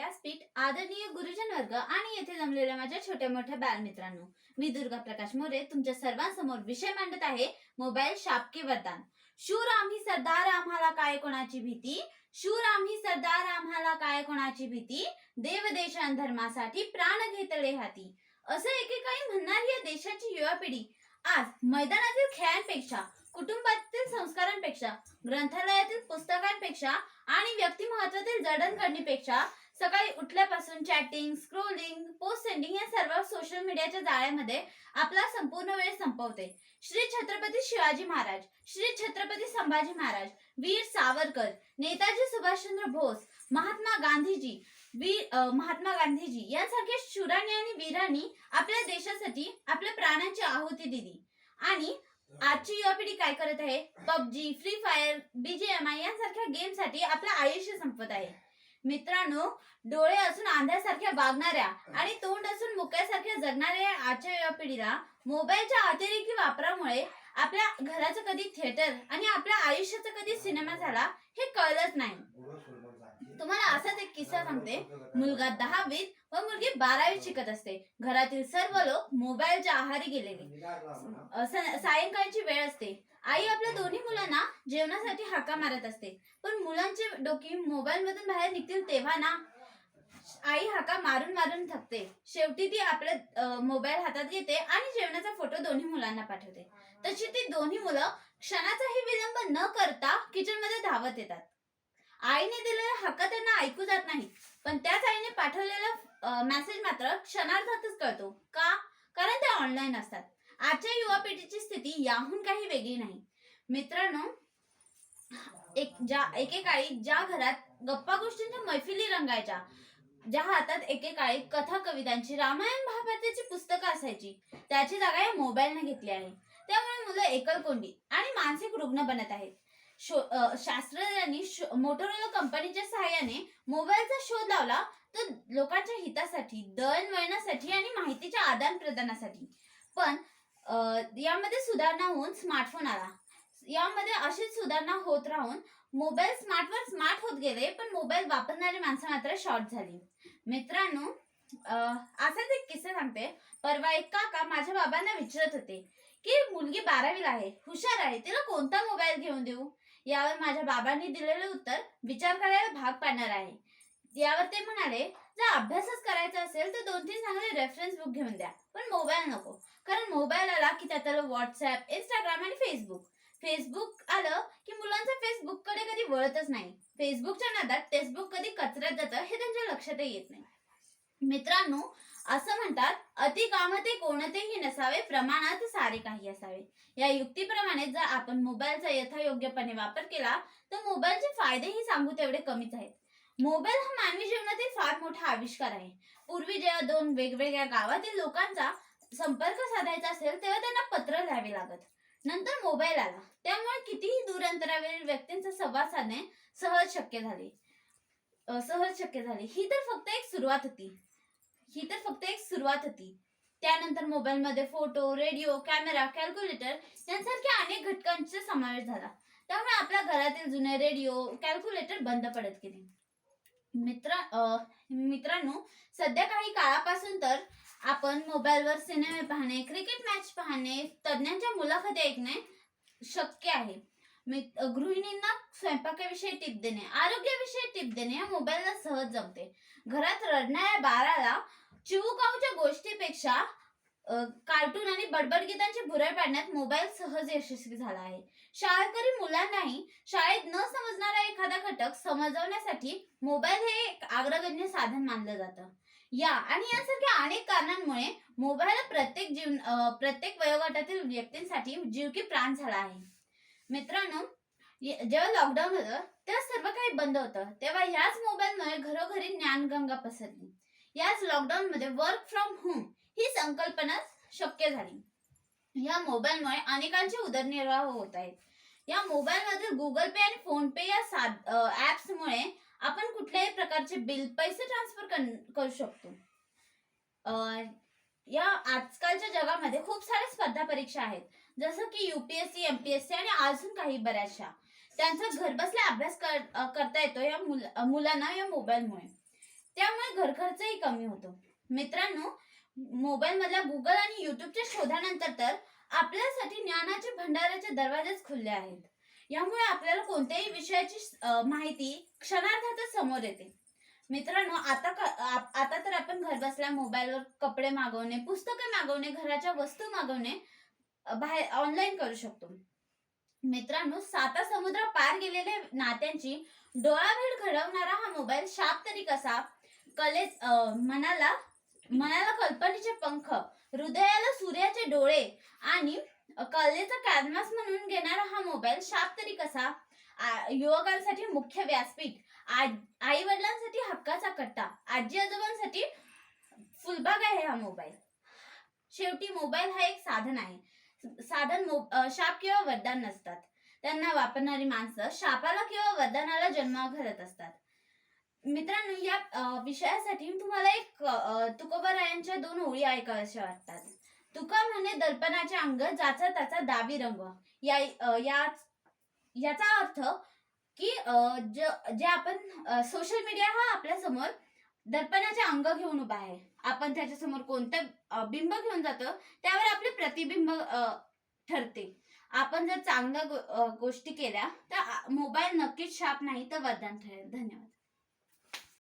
व्यासपीठ आदरणीय गुरुजन वर्ग आणि येथे जमलेल्या माझ्या छोट्या मोठ्या बालमित्रांनो मी दुर्गा प्रकाश मोरे तुमच्या सर्वांसमोर विषय मांडत आहे मोबाईल शापके वरदान. शूर आम्ही सरदार आम्हाला काय कोणाची भीती? शूर आम्ही सरदार आम्हाला काय कोणाची भीती? देव देश धर्मासाठी प्राण घेतले हाती. असं एकेकाळी म्हणणारी या देशाची युवा पिढी आज मैदानातील खेळांपेक्षा कुटुंबातील संस्कारांपेक्षा ग्रंथालयातील पुस्तकांपेक्षा आणि व्यक्तिमत्वातील जडणघडणीपेक्षा सकाळी उठल्यापासून चॅटिंग स्क्रोलिंग पोस्ट सेंडिंग या सर्व सोशल मीडियाच्या जाळ्यामध्ये आपला संपूर्ण वेळ संपवते. श्री छत्रपती शिवाजी महाराज श्री छत्रपती संभाजी महाराज वीर सावरकर नेताजी सुभाषचंद्र बोस महात्मा गांधीजी वीर महात्मा गांधीजी यांसारख्या शूरांनी आणि वीरांनी आपल्या देशासाठी आपल्या प्राणांची आहुती दिली. आणि आजची युवा पिढी काय करत आहे? पबजी फ्री फायर बीजीएमआय यांसारख्या गेमसाठी आपलं आयुष्य संपत आहे. मित्रांनो डोळे असून आंध्यासारख्या वागणाऱ्या आणि तोंड असून मुक्यासारख्या जगणाऱ्या आजच्या युवा पिढीला मोबाईलच्या अतिरेकी वापरामुळे आपल्या घराचं कधी थिएटर आणि आपल्या आयुष्याचा कधी सिनेमा झाला हे कळलंच नाही. तुम्हाला असाच एक किस्सा सांगते. मुलगा दहावीत व मुलगी बारावीत शिकत असते. घरातील सर्व लोक मोबाईलच्या आहारी गेलेले. सायंकाळची वेळ असते. आई आपल्या दोन्ही मुलांना जेवणासाठी हाका मारत असते. पण मुलांचे डोकी मोबाईल मधून बाहेर निघतील तेव्हा ना आई हाका मारून मारून थकते. शेवटी ती आपल्या मोबाईल हातात घेते आणि जेवणाचा फोटो दोन्ही मुलांना पाठवते. तशी ती दोन्ही मुलं क्षणाचाही विलंब न करता किचनमध्ये धावत येतात. आईने दिलेला हक्क त्यांना ऐकू जात नाही. पण त्याच आईने पाठवलेला मेसेज मात्र क्षणार्धातच कळतो. का? कारण ते ऑनलाईन असतात. आजच्या युवा पिढीची स्थिती याहून काही वेगळी नाही. मित्रांनो एक ज्या एकेकाळी ज्या घरात गप्पा गोष्टींच्या मैफिली रंगायच्या ज्या हातात एकेकाळी कथा कवितांची रामायण महाभारताची पुस्तकं असायची त्याची जागा या मोबाईलने घेतली आहे. त्यामुळे मुलं एकलकोंडी आणि मानसिक रुग्ण बनत आहेत. शो शास्त्रज्ञांनी शो- मोटोरोला कंपनीच्या सहाय्याने मोबाईलचा शोध लावला तर लोकांच्या हितासाठी दळणवळणासाठी आणि माहितीच्या आदान प्रदानासाठी पण यामध्ये सुधारणा होऊन स्मार्टफोन आला. यामध्ये अशीच सुधारणा होत राहून मोबाईल स्मार्टवर स्मार्ट होत गेले पण मोबाईल वापरणारी माणसं मात्र शॉर्ट झाली. मित्रांनो असाच एक किस्सा सांगते. परवा एक काका माझ्या बाबांना विचारत होते की मुलगी बारावीला आहे हुशार आहे तिला कोणता मोबाईल घेऊन देऊ? यावर माझ्या बाबांनी दिलेले उत्तर विचार करायला भाग पाडणार आहे. यावर ते म्हणाले जर अभ्यासच करायचा असेल तर दोन तीन चांगले रेफरन्स बुक घेऊन द्या पण मोबाईल नको. कारण मोबाईल आला की त्यात आलं व्हॉट्सअप इंस्टाग्राम आणि फेसबुक फेसबुक आलं की मुलांचं फेसबुककडे कधी वळतच नाही. फेसबुकच्या नादात टेक्स्टबुक कधी कचऱ्यात जातं हे त्यांच्या लक्षातही येत नाही. मित्रांनो असं म्हणतात अति काम ते कोणतेही नसावे प्रमाणात सारे काही असावे. या युक्तीप्रमाणे जर आपण मोबाईलचा यथायोग्यपणे वापर केला तर मोबाईलचे फायदेही सांगू तेवढे कमीच आहेत. मोबाईल हा मानवी जीवनातील फार मोठा आविष्कार आहे. पूर्वी जेव्हा दोन वेगवेगळ्या गावातील लोकांचा संपर्क साधायचा असेल तेव्हा त्यांना पत्र लिहावे लागत. नंतर मोबाईल आला. त्यामुळे कितीही दूर अंतरावरील व्यक्तींचा संवाद साधणे सहज शक्य झाले. सहज शक्य झाले. ही तर फक्त एक सुरुवात होती. ही तर फक्त एक सुरुवात होती. त्यानंतर मोबाईलमध्ये फोटो रेडिओ कॅमेरा कॅल्क्युलेटर यांसारख्या अनेक घटकांचा समावेश झाला. त्यामुळे आपल्या घरातील जुने रेडिओ कॅल्क्युलेटर बंद पडत गेले. मित्र मित्रांनो सध्या काही काळापासून तर आपण मोबाईलवर सिनेमे पाहणे क्रिकेट मॅच पाहणे तज्ज्ञांच्या मुलाखती ऐकणे शक्य आहे. गृहिणींना स्वयंपाकाविषयी टिप देणे आरोग्याविषयी टिप देणे या मोबाईलला सहज जमते. घरात रडणाऱ्या बाळाला चिवकाऊच्या गोष्टीपेक्षा कार्टून आणि बडबड गीतांची भुरळ पाडण्यात मोबाईल सहज यशस्वी झाला आहे. शाळकरी मुलांनाही शाळेत न समजणारा एखादा घटक समजवण्यासाठी मोबाईल हे एक आग्रगण्य साधन मानलं जातं. या आणि यासारख्या अनेक कारणांमुळे मोबाईल प्रत्येक जीवन प्रत्येक वयोगटातील व्यक्तींसाठी जीव की प्राण झाला आहे. मित्रांनो जेव्हा लॉकडाऊन होतं तेव्हा सर्व काही बंद होतं. तेव्हा याच मोबाईलमुळे घरोघरी ज्ञानगंगा पसरली. याच लॉकडाऊन मध्ये वर्क फ्रॉम होम ही संकल्पना शक्य झाली. या मोबाईलमुळे अनेकांचे उदरनिर्वाह होत आहेत. या मोबाईलमधील गुगल पे आणि फोन पे या साध ऍप्समुळे आपण कुठल्याही प्रकारचे बिल पैसे ट्रान्सफर करू शकतो. या आजकालच्या जगामध्ये खूप साऱ्या स्पर्धा परीक्षा आहेत. जसं की युपीएससी एमपीएससी आणि अजून काही बऱ्याचशा. त्यांचा घरबसल्या अभ्यास कर- करता येतो या मुलांना या मोबाईलमुळे त्यामुळे घरखर्चही घर खर्चही कमी होतो. मित्रांनो मोबाईल मधल्या गुगल आणि युट्यूबच्या शोधानंतर तर आपल्यासाठी ज्ञानाचे भंडाराचे दरवाजेच खुलले आहेत. यामुळे आपल्याला कोणत्याही विषयाची माहिती क्षणार्धातच समोर येते. मित्रांनो आता आता तर आपण घर बसल्या मोबाईलवर कपडे मागवणे पुस्तके मागवणे घराच्या वस्तू मागवणे बाहेर ऑनलाईन करू शकतो. मित्रांनो साता समुद्र पार गेलेल्या नात्यांची डोळाभेड घडवणारा हा मोबाईल शाप तरी कसा? कले मनाला मनाला कल्पनेचे पंख हृदयाला सूर्याचे डोळे आणि कलेचा कॅनव्हास म्हणून घेणारा हा मोबाईल शाप तरी कसा? युवकांसाठी मुख्य व्यासपीठ आई वडिलांसाठी हक्काचा कट्टा आजी आजोबांसाठी फुलबाग आहे हा मोबाईल शेवटी मोबाईल हा एक साधन आहे. साधन शाप किंवा वरदान नसतात. त्यांना वापरणारी माणसं शापाला किंवा वरदानाला जन्म घालत असतात. मित्रांनो या विषयासाठी तुम्हाला एक अ, तुकोबरायांच्या दोन ओळी ऐकाव्याशा वाटतात. तुका म्हणे दर्पणाचे अंग जाचा त्याचा दावी रंग. या याचा अर्थ की जे आपण सोशल मीडिया हा आपल्यासमोर दर्पणाचे अंग घेऊन उभा आहे. आपण त्याच्यासमोर कोणतं बिंब घेऊन जातो त्यावर आपले प्रतिबिंब ठरते. आपण जर चांगल्या गोष्टी केल्या तर मोबाईल नक्कीच शाप नाही तर वरदान ठरेल. धन्यवाद.